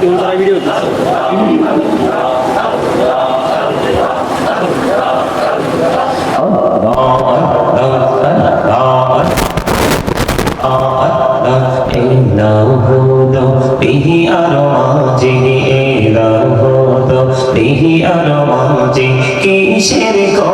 তুমি তারা ভিডিও কিসের করো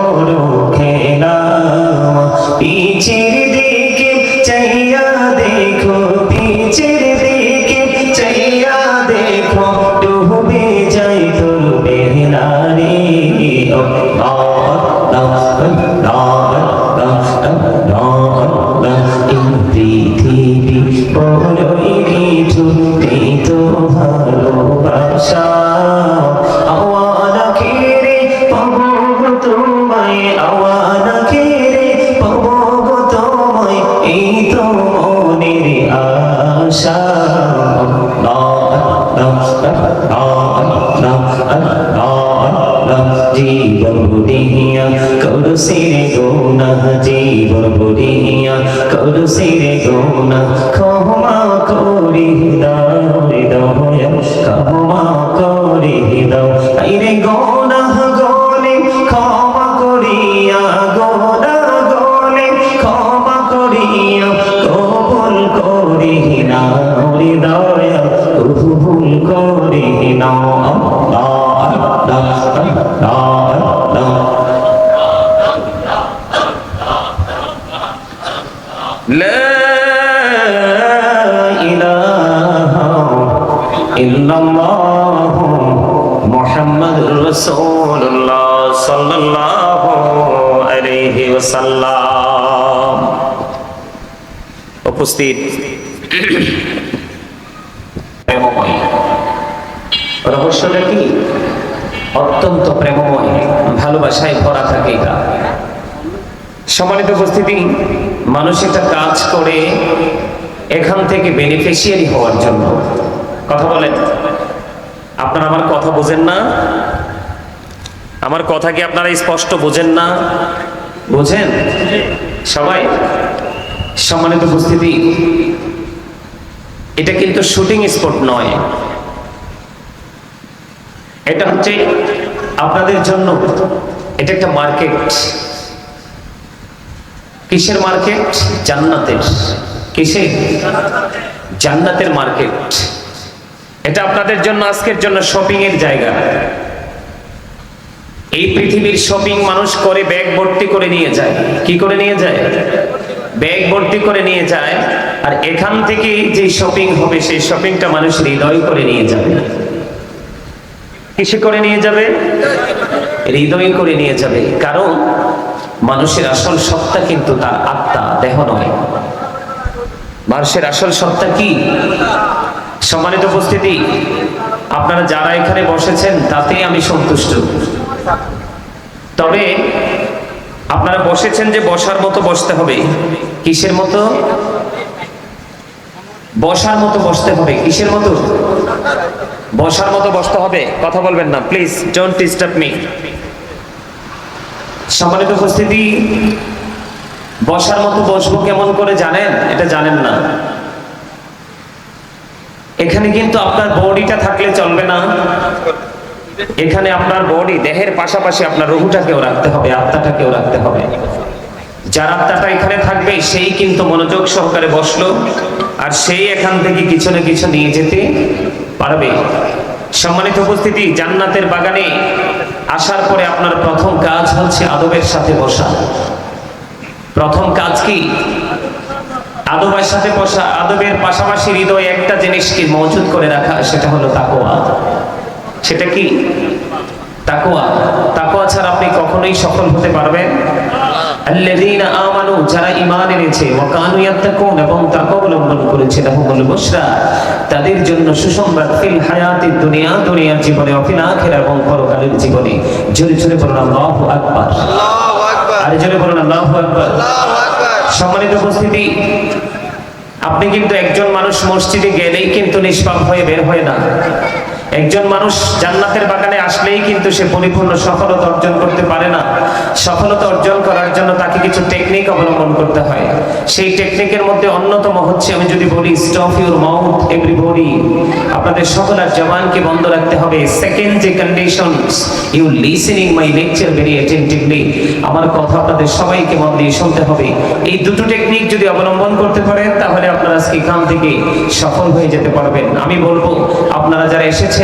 করি নাও আল্লাহ আল্লাহ আল্লাহ আল্লাহ لا إله إلا الله محمد رسول الله صلى الله عليه وسلم উপস্থিত রহস্যটা কি? অত্যন্ত প্রেমময়, ভালোবাসায় ভরা থাকে এটা। সম্মানিত উপস্থিতি, মানুষ একটা কাজ করে এখান থেকে বেনিফিশিয়ারি হওয়ার জন্য। কথা বলেন। আপনারা আমার কথা বোঝেন না? আমার কথা কি আপনারা স্পষ্ট বোঝেন না? বোঝেন? সবাই? সম্মানিত উপস্থিতি, এটা কিন্তু শুটিং স্পট নয়। এটা হচ্ছে আপনাদের জন্য, এটা একটা মার্কেট। কিসের মার্কেট? জান্নাতের। কিসের জান্নাতের মার্কেট। এটা আপনাদের জন্য আজকের জন্য শপিং এর জায়গা। এই পৃথিবীর শপিং মানুষ করে ব্যাগ ভর্তি করে নিয়ে যায়। কি করে নিয়ে যায়? ব্যাগ ভর্তি করে নিয়ে যায়। আর এখান থেকে যে শপিং হবে, সেই শপিংটা মানুষ হৃদয় করে নিয়ে যাবে। কিসে করে নিয়ে যাবে? হৃদয় করে নিয়ে যাবে। কারণ মানুষের আসল সত্তা কিন্তু তার আত্মা, দেহ নয়। মানুষের আসল সত্তা কি? সম্মানিত উপস্থিতি, আপনারা যারা এখানে বসেছেন, তাতেই আমি সন্তুষ্ট। তবে আপনারা বসেছেন যে বসার মতো বসতে হবে। কিসের মতো? বসার মতো বসতে হবে। কিসের মতো? বসার মতো বসতে হবে। কথা বলবেন না প্লিজ ডোন্ট ডিস্টার্ব মি সম্মানিত উপস্থিতি, বসার মতো বসবো কেমন করে জানেন? এটা জানেন না। এখানে কিন্তু আপনার বডিটা থাকলে চলবে না। এখানে আপনার বডি, দেহের পাশাপাশি আপনার রুহুটাকেও রাখতে হবে, আত্মাটাকেও রাখতে হবে। যার আত্মাটা এখানে থাকবে, সেই কিন্তু মনোযোগ সহকারে বসল। আর সেই এখান থেকে কিছু না কিছু নিয়ে যেতে পারবে। সম্মানিত উপস্থিতি, জান্নাতের বাগানে আসার পরে আপনার প্রথম কাজ হচ্ছে আদবের সাথে বসা। প্রথম কাজ কি? আদবের সাথে বসা, আদবের পাশাপাশি হৃদয়ে একটা জিনিসকে মজুদ করে রাখা, সেটা হলো তাকোয়া সেটা কি? তাকোয়া তাকোয়া ছাড়া আপনি কখনোই সফল হতে পারবেন আল্লাযীনা আমানু যারা ঈমান এনেছে ওয়া কানু ইয়াত্তাকুন এবং তাকওয়া অবলম্বন করেছে লাহুমুল বুশরা তাদের জন্য সুসংবাদ ফিল হায়াতিদ দুনিয়া দুনিয়ার জীবনে ওয়া ফিল আখিরা এবং পরকালের জীবনে। জোরে জোরে বলুন আল্লাহু আকবার। আল্লাহু আকবার। আরে জোরে বলুন আল্লাহু আকবার। আল্লাহু আকবার। সম্মানিত উপস্থিতি আপনি কিন্তু একজন মানুষ মসজিদে গেলেই কিন্তু নিষ্পাপ হয়ে বের হয় না। একজন মানুষ জান্নাতের বাগানে আসলেই কিন্তু সে পরিপূর্ণ সফলতা অর্জন করতে পারে না। সফলতা অর্জন করার জন্য তাকে কিছু টেকনিক অবলম্বন করতে হয়। সেই টেকনিকের মধ্যে অন্যতম হচ্ছে, আমি যদি বলি স্টপ ইউর মাউথ এভরিবডি আপনাদের সকলের জবানকে বন্ধ রাখতে হবে। সেকেন্ড যে condition you listening my lecture very attentively আমার কথা আপনাদের সবাইকে মন দিয়ে শুনতে হবে। এই দুটো টেকনিক যদি অবলম্বন করতে পারেন, তাহলে আপনারা আজকে এখান থেকে সফল হয়ে যেতে পারবেন। আমি বলব, আপনারা যারা এসেছেন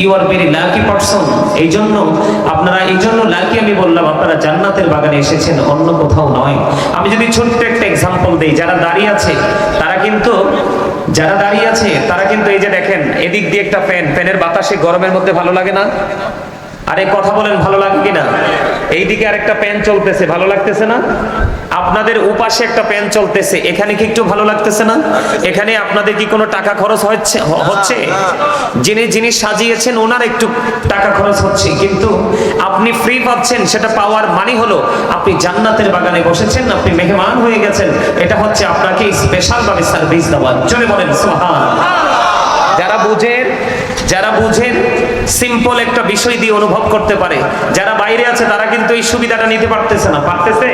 you are very lucky person এই জন্য আপনারা এই জন্য লাকি আমি বললাম, আপনারা জান্নাতের বাগানে এসেছেন, অন্য কোথাও নয়। আমি যদি ছোট্ট একটা এক্সাম্পল দিই, যারা দাঁড়িয়ে আছে, তারা কিন্তু যারা দাঁড়িয়ে আছে, তারা কিন্তু এই যে দেখেন, এদিক দিয়ে একটা ফ্যান ফ্যানের বাতাসে গরমের মধ্যে ভালো লাগে না? আরে কথা বলেন, ভালো লাগে কিনা? এইদিকে আরেকটা প্যান চলতেছে, ভালো লাগতেছে না? আপনাদের উপাশে একটা প্যান চলতেছে, এখানে কি একটু ভালো লাগতেছে না? এখানে আপনাদের কি কোনো টাকা খরচ হচ্ছে হচ্ছে? যিনি যিনি সাজিয়েছেন, ওনার একটু টাকা খরচ হচ্ছে। কিন্তু আপনি ফ্রি পাচ্ছেন, সেটা পাওয়ার মানে হলো, আপনি জান্নাতের বাগানে বসেছেন, আপনি মেহমান হয়ে গেছেন, এটা হচ্ছে আপনাকে স্পেশাল ভাবে সার্ভিস দেওয়া। চলে বলেন সোহান যারা বুঝেন যারা বুঝেন সিম্পল একটা বিষয় দিয়ে অনুভব করতে পারে। যারা বাইরে আছে তারা কিন্তু এই সুবিধাটা নিতে পারতেছে না। পারতেছে?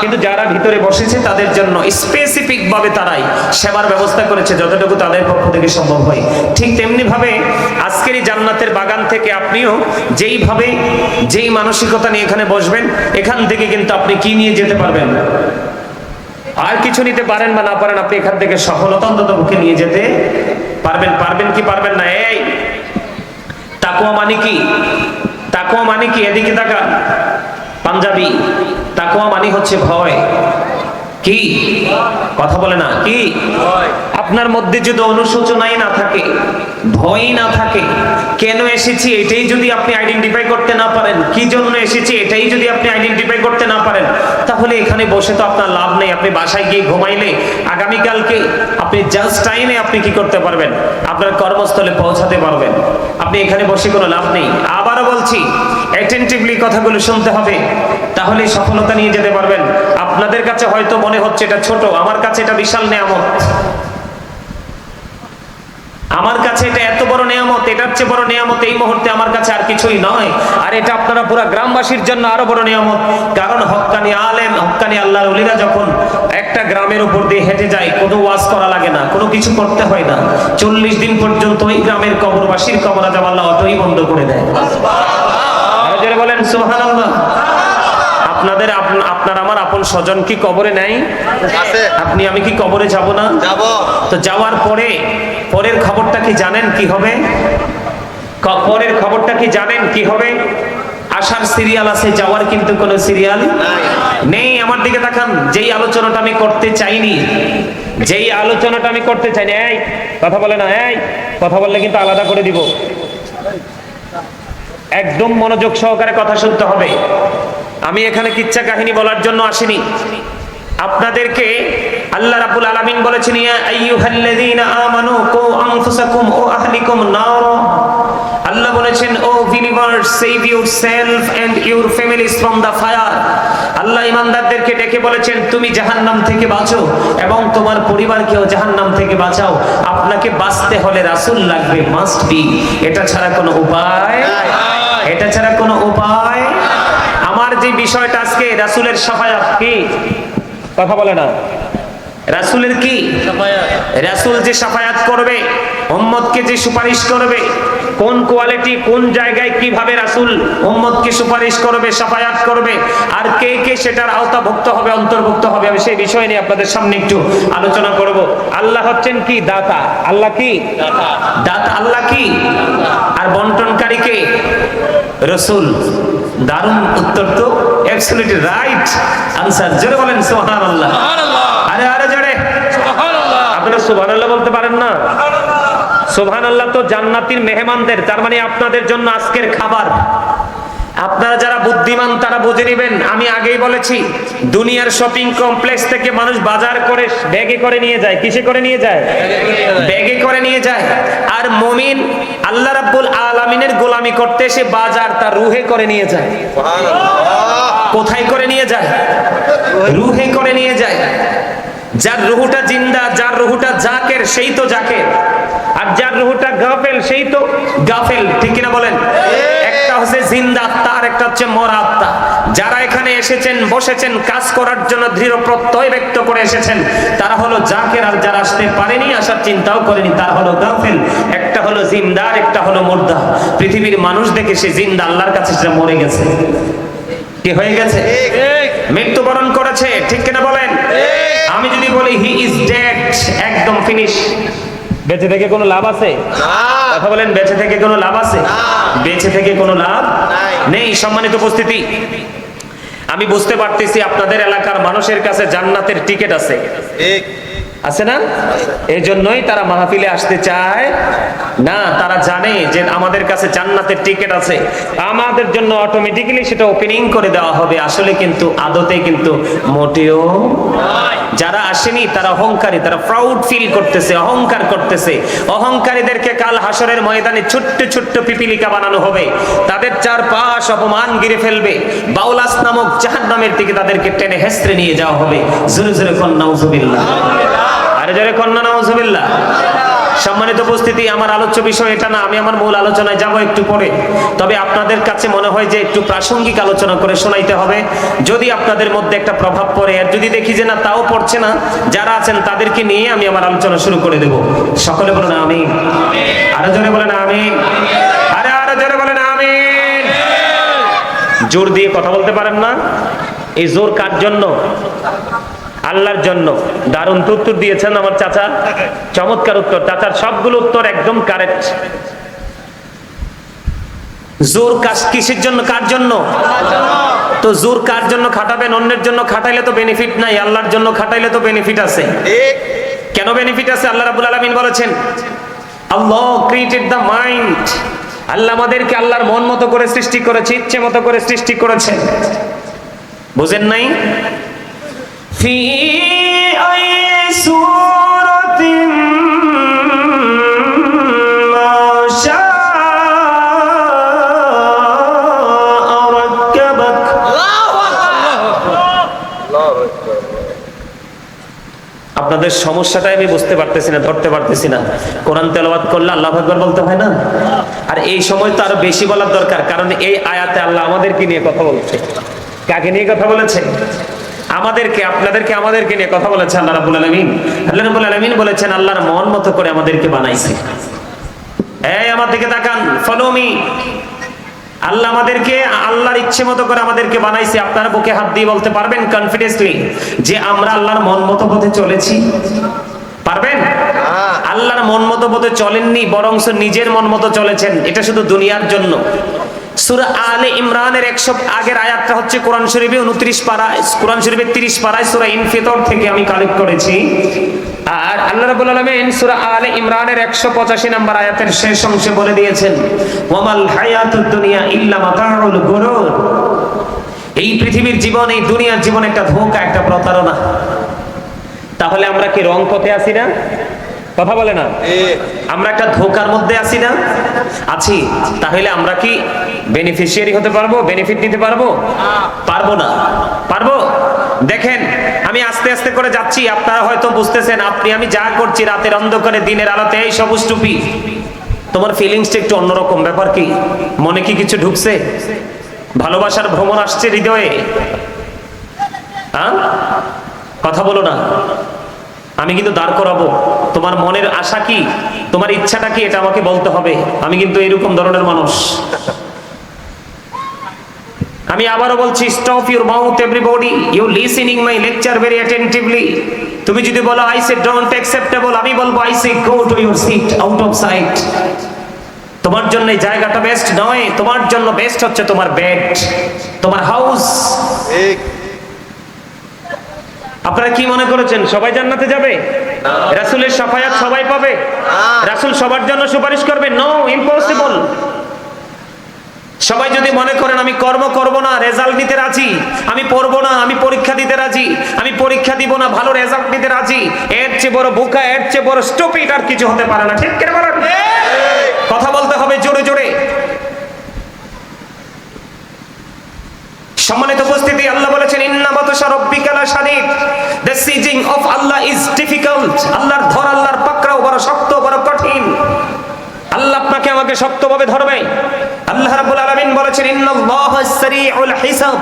কিন্তু যারা ভিতরে বসেছে তাদের জন্য স্পেসিফিক ভাবে তারাই সেবার ব্যবস্থা করেছে যতটুকু তাদের পক্ষ থেকে সম্ভব হয়। ঠিক তেমনি ভাবে আজকের এই জান্নাতের বাগান থেকে আপনিও যেইভাবে যেই মানসিকতা নিয়ে এখানে বসবেন এখান থেকে কিন্তু আপনি কি নিয়ে যেতে পারবেন? আর কিছু নিতে পারেন বা না পারেন আপনি এখান থেকে সফলতা অন্তত মুখে নিয়ে যেতে পারবেন। পারবেন কি পারবেন না? এই তাকুয়া মানে কি? তাকুয়া মানে কি? এদিকে তাকা পাঞ্জাবি। তাকুয়া মানে হচ্ছে ভয়। কি? কথা বলে না, কি? আপনার মধ্যে যদি অনুশোচনাই না থাকে, ভয়ই না থাকে, কেন এসেছি এটাই যদি আপনি আইডেন্টিফাই করতে না পারেন, কি জন্য এসেছি এটাই যদি আপনি আইডেন্টিফাই করতে না পারেন, তাহলে এখানে বসে তো আপনার লাভ নেই। আপনি বাসায় গিয়ে ঘুমাইলে আগামীকালকে আপনি জাস্ট টাইমে আপনি কি করতে পারবেন? আপনার কর্মস্থলে পৌঁছাতে পারবেন। আপনি এখানে বসে কোনো লাভ নেই। আবারও বলছি অ্যাটেন্টিভলি কথাগুলো শুনতে হবে, তাহলে সফলতা নিয়ে যেতে পারবেন। আপনাদের কাছে হয়তো মনে হচ্ছে এটা ছোট আমার কাছে এটা বিশাল নেয়ামত। আমার কাছে এটা এত বড় নিয়ামত এটার চেয়ে বড় নিয়ামত এই মুহূর্তে আমার কাছে আর কিছুই নয়। আর এটা আপনারা পুরো গ্রামবাসীর জন্য আরও বড় নিয়ামত। কারণ হক্কানি আলেম হক্কানি আল্লাহর ওলিরা যখন একটা গ্রামের উপর দিয়ে হেঁটে যায় কোনো ওয়াজ করা লাগে না কোনো কিছু করতে হয় না। চল্লিশ দিন পর্যন্ত ওই গ্রামের কবরবাসীর কবর আজাব আল্লাহ অতই বন্ধ করে দেয়। বলেন সুবহানাল্লাহ। আপনাদের আপ- আপনার আমার আপন স্বজন কি কবরে নাই? আপনি আমি কি কবরে যাব না? যাব। তো যাওয়ার পরে পরের খবরটা কি জানেন কি হবে? পরের খবরটা কি জানেন কি হবে? আসার সিরিয়াল আছে যাওয়ার কিন্তু কোনো সিরিয়াল নেই। আমার দিকে তাকান যেই আলোচনাটা আমি করতে চাইনি যেই আলোচনাটা আমি করতে চাইনি এই কথা বলে না এই কথা বললে কিন্তু আলাদা করে দিব। একদম মনোযোগ সহকারে কথা শুনতে হবে। আমি এখানে কিচ্ছা কাহিনী বলার জন্য আসিনি। আপনাদেরকে আল্লাহ রাবুল আলামিন বলেছেন আল্লাহ বলেছেন O believers save yourself and your families from the fire আল্লাহ ইমানদারদেরকে ডেকে বলেছেন তুমি জাহান্নাম থেকে বাঁচো এবং তোমার পরিবারকেও জাহান্নাম থেকে বাঁচাও। আপনাকে বাঁচতে হলে রাসুল লাগবে মাস্ট বি এটা ছাড়া কোনো উপায় এটা ছাড়া কোনো উপায় যে বিষয়টা আজকে রাসূলের সাফায়াত কি? কথা বলে না। রাসূলের কি? রাসূল যে সাফায়াত করবে উম্মতকে যে সুপারিশ করবে কোন কোয়ালিটি কোন জায়গায় কীভাবে রাসূল উম্মতকে সুপারিশ করবে সাফায়াত করবে আর কে কে সেটার আওতাভুক্ত হবে অন্তর্ভুক্ত হবে আমি সেই বিষয় নিয়ে আপনাদের সামনে একটু আলোচনা করব। আল্লাহ হচ্ছেন কি? দাতা। আল্লাহ কি? দাতা আল্লাহ কি? আর বন্টনকারী কে? রসুল। দারুণ উত্তর তো অ্যাবসলিউটলি রাইট আনসার জোরে বলেন সুবহানাল্লাহ। আরে আরে জোরে। আপনারা সুবহানাল্লাহ বলতে পারেন না? সুবহানাল্লাহ। তো জান্নাতীর মেহমানদের তার মানে আপনাদের জন্য আজকের খাবার। আপনারা যারা বুদ্ধিমান তারা বুঝে নেবেন। আমি আগেই বলেছি দুনিয়ার শপিং কমপ্লেক্স থেকে মানুষ বাজার করে ব্যাগে করে নিয়ে যায়। কিসে করে নিয়ে যায়। ব্যাগে করে নিয়ে যায়। আর মমিন আল্লাহ রাব্বুল আলামিনের গোলামি করতে এসে বাজার তার রুহে করে নিয়ে যায়। কোথায় করে নিয়ে যায়? রুহে করে নিয়ে যায়। যার রুহুটা জিন্দা যার রুহুটা জাকের সেই তো জাকের। আর যার রুহটা গাফেল সেই তো গাফেল। ঠিক কিনা বলেন? একটা হচ্ছে জিন্দা আত্মা আর একটা হচ্ছে মরা আত্মা। যারা এখানে এসেছেন বসেছেন কাজ করার জন্য দৃঢ় প্রত্যয় ব্যক্ত করে এসেছেন তারা হলো জাকের আর যারা আসতে পারেনি আসার চিন্তাও করেনি তারা হলো গাফেল। একটা হলো জিন্দা আর একটা হলো মুর্দা। পৃথিবীর মানুষ দেখে সে জিন্দা আল্লাহর কাছে সেটা মরে গেছে। কি হয়ে গেছে? মৃত্যুবরণ করেছে ঠিক কিনা বলেন? আমি যদি বলি হি ইজ ডেড একদম ফিনিশ বেঁচে থেকে কোনো লাভ আছে? কথা বলেন বেঁচে থেকে কোনো লাভ আছে? বেঁচে থেকে কোনো লাভ নাই। নেই। সম্মানিত উপস্থিতি আমি বুঝতে পারতেছি আপনাদের এলাকার মানুষের কাছে জান্নাতের টিকিট আছে। ঠিক। আছে না? এই জন্যই তারা মাহফিলে আসতে চায়। না, তারা জানে যে আমাদের কাছে জান্নাতের টিকিট আছে। আমাদের জন্য অটোমেটিক্যালি সেটা ওপেনিং করে দেওয়া হবে। আসলে কিন্তু, আদতে কিন্তু মোটেও যারা আসেনি, তারা অহংকারী, তারা প্রাউড ফিল করতেছে, অহংকার করতেছে। অহংকারীদেরকে কাল হাসরের ময়দানে ছোট্ট ছোট্ট পিপিলিকা বানানো হবে। তাদের চারপাশ অপমান গিরে ফেলবে। বাউলাস নামক জাহান্নামের দিকে তাদেরকে টেনে হেসড়ে নিয়ে যাওয়া হবে। জোরে জোরে কন্যা আরে কন্যা, নাউজুবিল্লাহ। সম্মানিত উপস্থিতি, আমার আলোচ্য বিষয় এটা না, আমি আমার মূল আলোচনায় যাব একটু পরে। তবে আপনাদের কাছে মনে হয় যে একটু প্রাসঙ্গিক আলোচনা করে শোনাইতে হবে। যদি আপনাদের মধ্যে একটা প্রভাব পড়ে, আর যদি দেখি যে না, তাও পড়ছে না, যারা আছেন তাদেরকে নিয়ে আমি আমার আলোচনা শুরু করে দেব। সকলে বলেন আমি আরও জোরে বলেন আমি আরে, আরও জোরে বলেন আমি জোর দিয়ে কথা বলতে পারেন না। এই জোর কার জন্য? আল্লাহর জন্য। দারুণ উত্তর দিয়েছেন আমার চাচা। চমৎকার উত্তর। চাচার সবগুলো উত্তর একদম কারেক্ট জোর কাজ কিসের জন্য? কার জন্য? তো জোর কার জন্য খাটাবেন? অন্যের জন্য খাটাইলে তো বেনিফিট নাই। আল্লাহর জন্য খাটাইলে তো বেনিফিট আছে। কেন বেনিফিট আছে? আল্লাহ রাব্বুল আলামিন বলেছেন, আল্লাহ ক্রিয়েটেড দ্য মাইন্ড আল্লাহ আমাদেরকে আল্লাহর মন মতো করে সৃষ্টি করেছে, ইচ্ছে মতো করে সৃষ্টি করেছে। বুঝেন নাই? আপনাদের সমস্যাটাই আমি বুঝতে পারতেছি না ধরতে পারতেছি না। কোরআন তেলাওয়াত করলে আল্লাহ আকবার বলতে হয় না? আর এই সময় তো আরও বেশি বলার দরকার কারণ এই আয়াতে আল্লাহ আমাদেরকে নিয়ে কথা বলছে। কাকে নিয়ে কথা বলেছে? আমাদেরকে আপনাদেরকে আমাদেরকে নিয়ে কথা বলেছে আল্লাহ রাব্বুল আলামিন। আল্লাহ রাব্বুল আলামিন বলেছেন আল্লাহর মন মতো করে আমাদেরকে বানাইছে। এই আমার দিকে তাকান ফলো মি আল্লাহ আমাদেরকে আল্লাহর ইচ্ছে মতো করে আমাদেরকে বানাইছে। আপনারা বুকে হাত দিয়ে বলতে পারবেন কনফিডেন্সলি যে আমরা আল্লাহর মন মতো পথে চলেছি। পারবেন? আল্লাহর মন মতো পথে চলেননি বরংস নিজের মন মতো চলেছেন। এটা শুধু দুনিয়ার জন্য। সূরা আলে ইমরানের 100 আগের আয়াতটা হচ্ছে কোরআন শরীফে 29 পারায় কোরআন শরীফের 30 পারায় সূরা ইনফিতর থেকে আমি কালেক্ট করেছি। আর আল্লাহ রাব্বুল আলামিন সূরা আলে ইমরানের 185 নম্বর আয়াতের শেষ অংশে বলে দিয়েছেন, ওয়ামাল হায়াতুদ দুনিয়া ইল্লা মাতাউল গুরুর। এই পৃথিবীর জীবন, এই দুনিয়ার জীবন একটা ধোঁকা, একটা প্রতারণা। তাহলে আমরা কি রং পথে আছি না? কথা বলে না। আমরা একটা ধোকার মধ্যে আছি না? আছি। তাহলে আমরা কি বেনিফিশিয়ারি হতে পারব বেনিফিট নিতে পারব? পারব না। পারব? দেখেন আমি আস্তে আস্তে করে যাচ্ছি আপনারা হয়তো বুঝতেছেন আপনি আমি যা করছি রাতের অন্ধকারে দিনের আলোতে এই সবুজ টুপি। তোমার ফিলিংসটা একটু অন্যরকম ব্যাপার কি? মনে কি কিছু ঢুকছে? ভালোবাসার ভ্রমণ আসছে হৃদয়ে। হ্যাঁ কথা বলো না। আমি কিন্তু দাঁড় করাবো। তোমার মনের আশা কি? তোমার ইচ্ছাটা কি? এটা আমাকে বলতে হবে। আমি কিন্তু এরকম ধরনের মানুষ। আমি আবারও বলছি stop your mouth everybody you listening my lecture very attentively তুমি যদি বলো আই সে ডোন্ট অ্যাকসেপ্টেবল আমি বলব I say go to your seat out of sight তোমার জন্য এই জায়গাটা বেস্ট নয়। তোমার জন্য বেস্ট হচ্ছে তোমার বেড তোমার হাউস ঠিক। আপনারা কি মনে করেছেন সবাই জান্নাতে যাবে? রাসূলের সাফায়াত সবাই পাবে? রাসূল সবার জন্য সুপারিশ করবে? নো ইম্পসিবল সবাই যদি মনে করেন আমি কর্ম করব না রেজাল্ট দিতে রাজি আমি পড়ব না আমি পরীক্ষা দিতে রাজি আমি পরীক্ষা দিব না ভালো রেজাল্ট দিতে রাজি এর চেয়ে বড় বোকা এর চেয়ে বড় স্টুপিড আর কিছু হতে পারে না। ঠিক কেন বলেন কথা বলতে হবে জোরে জোরে সম্মানিত উপস্থিতি, আল্লাহ বলেছেন, ইন্না বাতাসা রাব্বিকা লাশাদীদ the seizing of Allah is difficult আল্লাহর ধর, আল্লাহর পাকড়াও বড় শক্ত, বড় কঠিন। আল্লাহ আপনাকে আমাকে শক্তভাবে ধরবে। আল্লাহ রাব্বুল আলামিন বলেছেন, ইন্নাল্লাহা সারিউল হিসাব।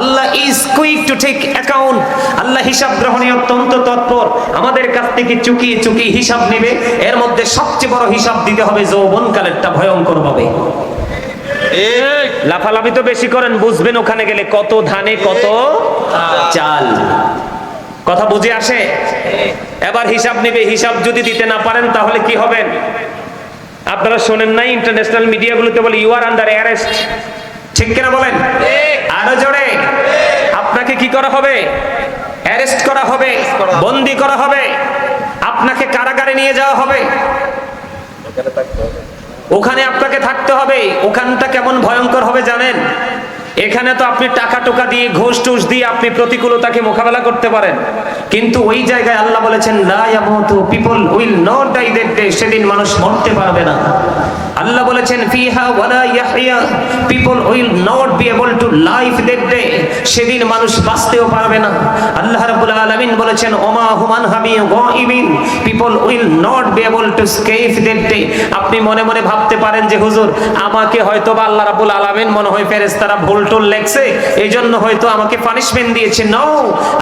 Allah is quick to take account আল্লাহ হিসাব গ্রহণে অত্যন্ত তৎপর। আমাদের কাছ থেকে চুকিয়ে চুকিয়ে হিসাব নেবে। এর মধ্যে সবচেয়ে বড় হিসাব দিতে হবে, যৌবনকালেরটা ভয়ঙ্কর হবে লাফালাফি তো বেশি করেন বুঝবেন ওখানে গেলে কত ধানে কত চাল। কথা বুঝে আসে? এবার হিসাব নেবে হিসাব যদি দিতে না পারেন তাহলে কি হবেন আপনারা শোনেন নাই ইন্টারন্যাশনাল মিডিয়াগুলোতে বলে ইউ আর আন্ডার অ্যারেস্ট ঠিক কিনা বলেন? আরও জোরে। আপনাকে কি করা হবে? অ্যারেস্ট করা হবে বন্দি করা হবে। আপনাকে কারাগারে নিয়ে যাওয়া হবে। ওখানে আপনাকে থাকতে হবে। ওখানটা কেমন ভয়ঙ্কর হবে জানেন? এখানে তো আপনি টাকা টোকা দিয়ে, ঘোষ টুস দিয়ে আপনি প্রতিকূলতাকে মোকাবেলা করতে পারেন। কিন্তু ওই জায়গায় আল্লাহ বলেছেন people will not die that day, সেদিন মানুষ মরতে পারবে না। আল্লাহ বলেছেন people will not be able to life that day, সেদিন মানুষ বাঁচতেও পারবে না। আল্লাহ রাব্বুল আলামিন বলেছেন, ওমা হুমান হামি গাইবিন, people will not be able to escape that day. আপনি মনে মনে ভাবতে পারেন যে, হুজুর, আমাকে হয়তো বা আল্লাহ রাব্বুল আলামিন মনে হয় ফেরেশতারা ভুল টুল লেখছে এই জন্য হয়তো আমাকে পানিশমেন্ট দিয়েছে। নো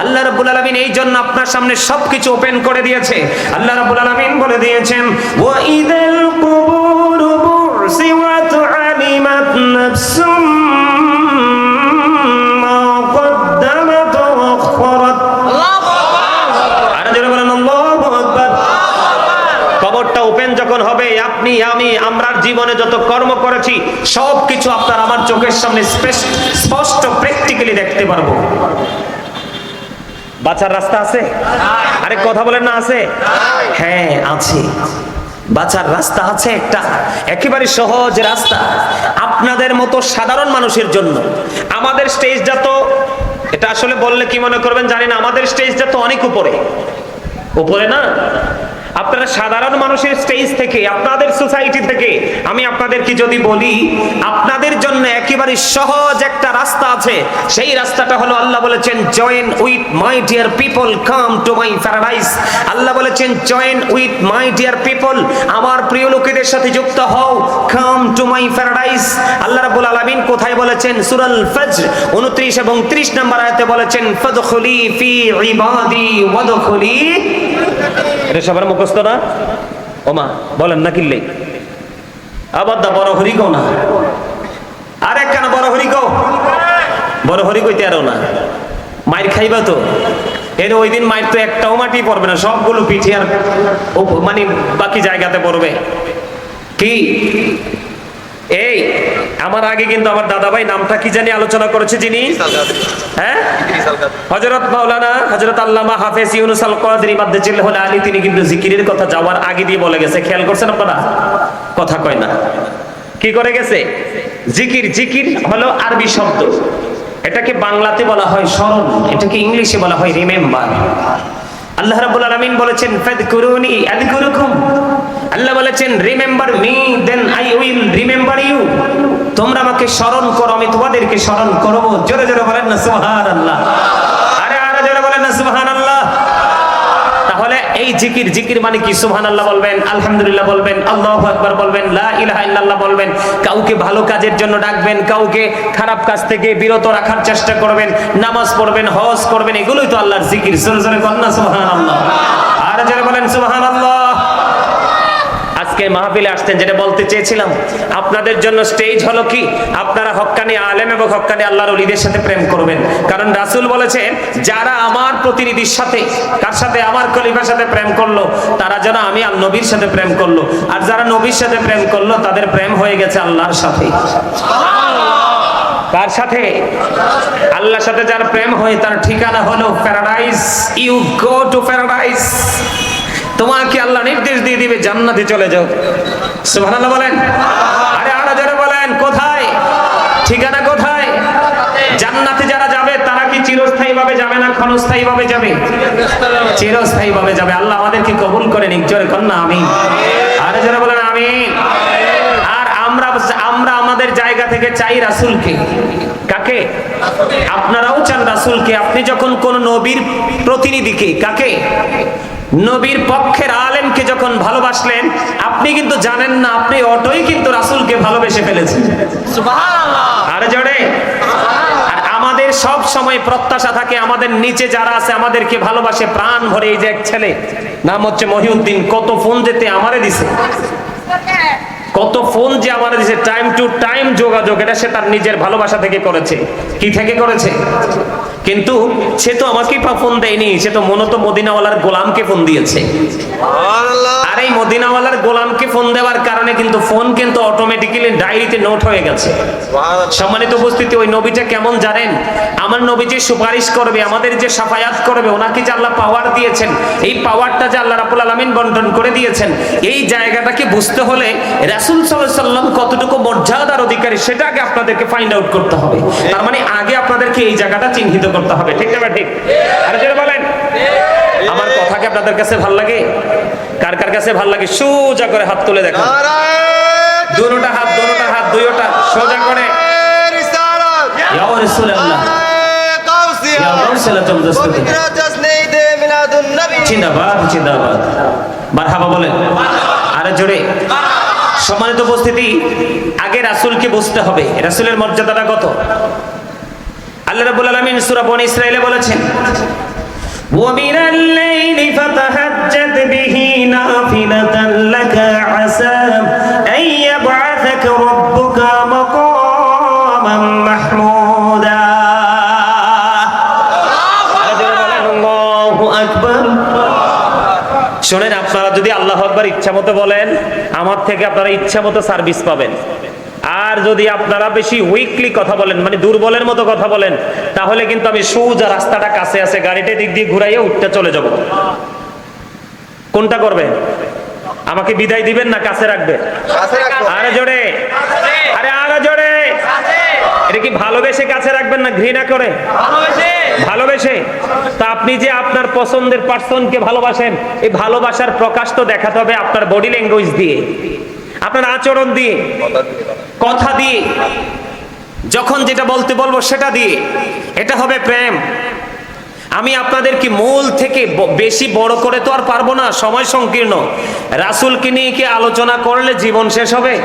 আল্লাহ রাব্বুল আলামিন এই জন্য আপনার সামনে সবকিছু ওপেন করে দিয়েছে। আল্লাহ রাব্বুল আলামিন বলে দিয়েছেন ওয়া ইদাল কুবুর বুরসিওয়াত আলিমাত নাফসুম মা কদ্দামাত ওয়া আপনি, আমি আমরা জীবনে যত কর্ম করেছি, সব কিছু আপনার আমার চোখের সামনে স্পষ্ট প্র্যাকটিক্যালি দেখতে পারব। বাঁচার রাস্তা আছে? আরে কথা বলেন না, আছে? হ্যাঁ আছে। বাঁচার রাস্তা আছে একটা। একেবারে সহজ রাস্তা। আপনাদের মতো সাধারণ মানুষের জন্য। আমাদের স্টেজটা তো, এটা আসলে বললে কি মনে করবেন জানি না, আমাদের স্টেজটা তো অনেক উপরে। উপরে না? আপনারা সাধারণ মানুষের স্টেজ থেকে, আপনাদের সোসাইটি থেকে, আমি আপনাদেরকে যদি বলি, আপনাদের জন্য একেবারে সহজ একটা রাস্তা আছে। সেই রাস্তাটা হলো আল্লাহ বলেছেন join with my dear people come to my paradise আল্লাহ বলেছেন join with my dear people আমার প্রিয় লোকেদের সাথে যুক্ত হও কাম টু মাই প্যারাডাইস আল্লাহ রাব্বুল আলামিন কোথায় বলেছেন? সূরাল ফজর 29 এবং 30 নম্বর আয়াতে বলেছেন, ফাদখুলি ফি ইবাদি, ওয়াদখুলি এটা সবার মুখস্থ না? ওমা, বলেন না কিল্লে আবার দা বড় হরি কও না। আরে কেন বড় হরি কো বড় হরি কইতে আরও না। মায়ের খাইবা তো। এর ওই দিন মায়ের তো একটাও মাটি পড়বে না, সবগুলো পিঠে আর ও- মানে বাকি জায়গাতে পড়বে। কি? এই আমার আগে কিন্তু আমার দাদাভাই নামটা কি জানি আলোচনা করেছে যিনি? হ্যাঁ? হযরত মাওলানা হযরত আল্লামা হাফেজ ইউনুস আল কাদরি মাদ্দাজিল্লাহ আলী তিনি কিন্তু জিকিরের কথা যাওয়ার আগে দিয়ে বলে গেছে। খেয়াল করছেন আপনারা? কথা কয় না। কি করে গেছে? জিকির জিকির হলো আরবি শব্দ। এটাকে বাংলাতে বলা হয় স্মরণ এটাকে ইংলিশে বলা হয় রিমেম্বার। আল্লাহ রাব্বুল আলামিন বলেছেন, ফাদকুরুনি আযকুরুকুম। আল্লাহ বলেছেন, remember me, then I will remember you. তোমরা আমাকে স্মরণ করো, আমি তোমাদেরকে স্মরণ করব। জোরে জোরে বলেন না, সুবহানাল্লাহ। আরে আরে জোরে বলেন না, সুবহানাল্লাহ। জিকির জিকির মানে কি? সুবহানাল্লাহ বলবেন, আলহামদুলিল্লাহ বলবেন, আল্লাহ আকবর বলবেন, লা ইলাহা ইল্লাল্লাহ বলবেন, কাউকে ভালো কাজের জন্য ডাকবেন, কাউকে খারাপ কাজ থেকে বিরত রাখার চেষ্টা করবেন, নামাজ পড়বেন, হজ করবেন, এগুলোই তো আল্লাহর জিকির। জোরে জোরে বলেন না, সুবহানাল্লাহ। আর যারা বলেন, সুবহানাল্লাহ আজকে মাহফিলে আসতেন যেটা বলতে চেয়েছিলাম, আপনাদের জন্য স্টেজ হলো কি? আপনারা হক্কানি আলেম এবং হক্কানি আল্লাহর ওলিদের সাথে প্রেম করবেন। কারণ রাসূল বলেছেন যারা আমার প্রতিনিধির সাথে, কার সাথে, আমার খলিফার সাথে প্রেম করল, তারা যেন আমি আর নবীর সাথে প্রেম করল। আর যারা নবীর সাথে প্রেম করল, তাদের প্রেম হয়ে গেছে আল্লাহর সাথে। কার সাথে? আল্লাহর সাথে যার প্রেম হয়, তার ঠিকানা হলো paradise you go to paradise তোমাকে আল্লাহ নির্দেশ দিয়ে দিবে, জান্নাতে চলে যাও। সুবহানাল্লাহ বলেন? আরে আরও জোরে বলেন, কোথায়? ঠিকানা কোথায়? জান্নাতে যারা যাবে, তারা কি চিরস্থায়ী ভাবে যাবে না ক্ষণস্থায়ী ভাবে যাবে? চিরস্থায়ী ভাবে যাবে। আল্লাহ আমাদেরকে কবুল করে করেন জোরে কন্যা আমি আরে জোরে বলেন, আমিন। আর আমরা আমরা আমাদের জায়গা থেকে চাই রাসূলকে। কাকে? আপনারাও চান রাসূলকে। আপনি যখন কোন নবীর প্রতিনিধিকে, কাকে? নবীর পক্ষের আলেমকে যখন ভালোবাসলেন আপনি কিন্তু জানেন না আপনি অটোই কিন্তু রাসূলকে ভালোবেসে ফেলেছেন। আরে আর আমাদের সব সময় প্রত্যাশা থাকে আমাদের নিচে যারা আছে আমাদেরকে ভালোবাসে প্রাণ ভরে। এই যে এক ছেলে নাম হচ্ছে মহিউদ্দিন কত ফোন যেতে আমারে দিছে। কত ফোন যে আমার দিছে টাইম টু টাইম যোগাযোগ এটা সে তার নিজের ভালোবাসা থেকে করেছে। কি থেকে করেছে? কিন্তু সে তো আমাকে ফোন দেয়নি সে তো মূলত মদিনাওয়ালার গোলামকে ফোন দিয়েছে। আর এই মদিনাওয়ালার গোলামকে ফোন দেওয়ার কারণে কিন্তু ফোন কিন্তু অটোমেটিক্যালি ডায়েরিতে নোট হয়ে গেছে। সম্মানিত উপস্থিতি ওই নবীটা কেমন জানেন? আমার নবী যে সুপারিশ করবে আমাদের যে সাফায়াত করবে ওনাকে যে আল্লাহ পাওয়ার দিয়েছেন এই পাওয়ারটা যে আল্লাহ রাবুল আলমিন বন্টন করে দিয়েছেন এই জায়গাটাকে বুঝতে হলে রাসুল সাল্লাম কতটুকু মর্যাদার অধিকারী সেটা আগে আপনাদেরকে ফাইন্ড আউট করতে হবে। তার মানে আগে আপনাদেরকে এই জায়গাটা চিহ্নিত করতে হবে ঠিক না ঠিক। আরে যেটা বলেন। আমার কথা কি আপনাদের কাছে ভালো লাগে? কার কার কাছে ভালো লাগে? সোজা করে হাত তুলে দেখো দুটোটা হাত দুটোটা হাত দুইটা সোজা করে। ইয়া রাসূলুল্লাহ। ইয়া রাসূলুল্লাহ দস্তকে পবিত্র জশ্নে ঈদে মিলাদুন নবী। জিন্দাবাদ জিন্দাবাদ। মারহাবা বলেন। আরে জোরে। সম্মানিত উপস্থিতি আগে রাসূলকে বুঝতে হবে। রাসূলের মর্যাদাটা কত? আল্লাহ রাব্বুল আলামিন সূরা বনী ইসরাঈলে বলেছেন ومن الليل فتهجد به نافلة لك عسى أن يبعثك ربك مقاما محمودا আল্লাহু আকবার শোনেন আপনারা যদি আল্লাহ আকবার ইচ্ছা মতো বলেন আমার থেকে আপনারা ইচ্ছা মতো সার্ভিস পাবেন আর যদি আপনারা বেশি উইকলি কথা বলেন মানে দুর্বলের মতো কথা বলেন তাহলে কিন্তু আমি সোজা রাস্তাটা কাছে আছে গাড়িটা দিক দিয়ে ঘুরাইয়ে উঠতে চলে যাব। কোনটা করবেন আমাকে বিদায় দিবেন না কাছে রাখবেন কাছে রাখো আরে জোরে। আরে আরে জোরে। এটা কি ভালোবেসে কাছে রাখবেন না ঘৃণা করে? ভালোবেসে। তা আপনি যে আপনার পছন্দের পার্সনকে ভালোবাসেন এই ভালোবাসার প্রকাশ তো দেখাতে হবে আপনার বডি ল্যাঙ্গুয়েজ দিয়ে। আপনার আচরণ দিয়ে কথা দিয়ে যখন যেটা বলতে বলব সেটা দিয়ে এটা হবে প্রেম। আমি আপনাদেরকে মূল থেকে ব- বেশি বড় করে তো আর পারব না সময় সংকীর্ণ। রাসূলকে নিয়ে কি আলোচনা করলে জীবন শেষ হবে?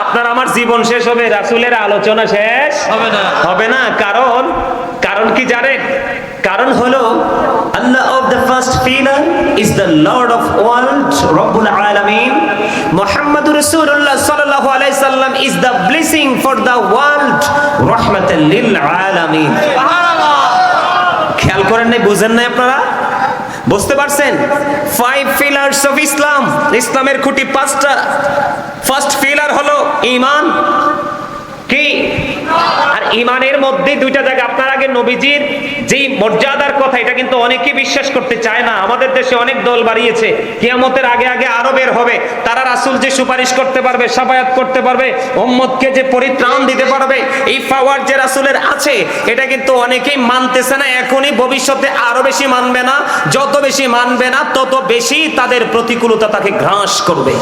আপনার আমার জীবন শেষ হবে রাসূলের আলোচনা শেষ? হবে না। হবে না কারণ কারণ কি জানেন? কারণ হলো Allah of the first pillar is the lord of world রব্বুল আলামিন মুহাম্মদুর রাসূলুল্লাহ সাল্লাল্লাহু আলাইহি সাল্লাম is the blessing for the world রাহমাতাল লিল আলামিন খেয়াল করেন নাই বুঝেন নাই আপনারা? বুঝতে পারছেন? ফাইভ পিলার্স অফ ইসলাম ইসলামের খুঁটি পাঁচটা। ফার্স্ট পিলার হলো ঈমান কি? ইমানের মধ্যে দুইটা জায়গা। আপনার আগে নবীজির যেই মর্যাদার কথা, এটা কিন্তু অনেকে বিশ্বাস করতে চায় না। আমাদের দেশে অনেক দল বাড়িয়েছে, কিয়ামতের আগে আগে আরও বের হবে। তারা রাসূল যে সুপারিশ করতে পারবে, সাফায়াত করতে পারবে, উম্মতকে যে পরিত্রাণ দিতে পারবে, এই পাওয়ার যে রাসূলের আছে, এটা কিন্তু অনেকেই মানতেছে না। এখনই ভবিষ্যতে আরও বেশি মানবে না। যত বেশি মানবে না, তত বেশি তাদের প্রতিকূলতা তাকে গ্রাস করবে।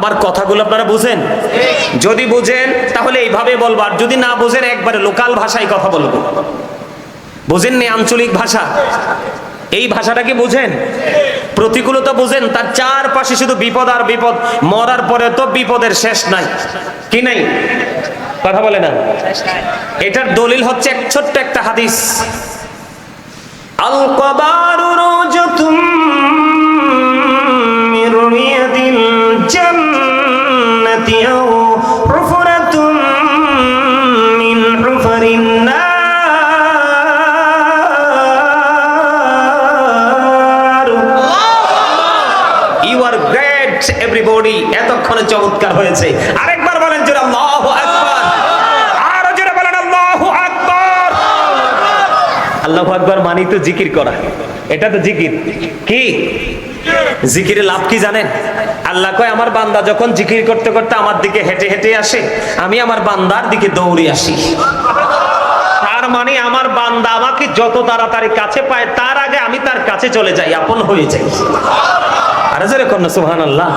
আমার কথাগুলো আপনারা বুঝেন? যদি বুঝেন, তাহলে এইভাবে বলব। আর যদি না বুঝেন, একবারে লোকাল ভাষায় কথা বলব। বুঝেননি আঞ্চলিক ভাষা? এই ভাষাটা কি বুঝেন? প্রতিকূলতা বুঝেন, তার চারপাশে শুধু বিপদ আর বিপদ। মরার পরে তো বিপদের শেষ নাই। কি নাই? কথা বলে না? এটার দলিল হচ্ছে এক ছোট্ট একটা হাদিস। আল কবারু রোজতুম আও হুফরাতুম মিন হুফারিন নার। ইউ আর গ্রেট এভরিবডি এতক্ষণে চমৎকার হয়েছে। আরেকবার বলেন জোরে আল্লাহু আকবার। আরও জোরে বলেন আল্লাহু আকবার। আল্লাহু আকবার মানি তো জিকির করা। এটা তো জিকির। কি? জিকিরে লাভ কি জানেন? আল্লাহ কয়, আমার বান্দা যখন জিকির করতে করতে আমার দিকে হেঁটে হেঁটে আসে, আমি আমার বান্দার দিকে দৌড়ে আসি। তার মানে আমার বান্দা আমাকে যত তাড়াতাড়ি কাছে পায়, তার আগে আমি তার কাছে চলে যাই, আপন হয়ে যাই। আরে জোরে কন্যা সুহান আল্লাহ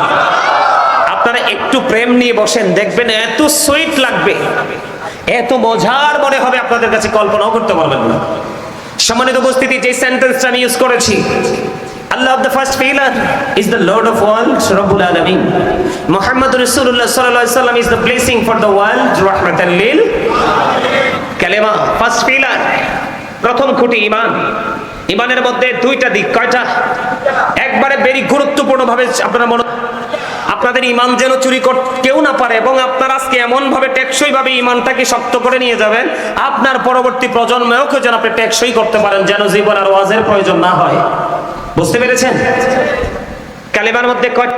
আপনারা একটু প্রেম নিয়ে বসেন, দেখবেন এত সুইট লাগবে। এত মজার মনে হবে আপনাদের কাছে, কল্পনাও করতে পারবেন না। সম্মানিত উপস্থিতি, যে সেন্টেন্সটা আমি ইউজ করেছি Allah the first pillar is the lord of world রব্বুল আলামিন মুহাম্মদ রাসূলুল্লাহ সাল্লাল্লাহু আলাইহি সাল্লাম is the blessing for the world রাহমাতাল লিল কালেমা ফার্স্ট পিলার প্রথম খুঁটি ঈমান ঈমানের মধ্যে দুইটা দিক, কয়টা? একবারে বেরি গুরুত্বপূর্ণ ভাবে আপনারা মনে আপনাদের ইমান যেন চুরি কেউ না পারে এবং আপনার আজকে এমন ভাবে টেকসই ভাবে ইমানটাকে শক্ত করে নিয়ে যাবেন, আপনার পরবর্তী প্রজন্মেও যেন আপনি টেকসই করতে পারেন, যেন জীবন আর ওয়াজের প্রয়োজন না হয়। বুঝতে পেরেছেন? কালেমার মধ্যে কয়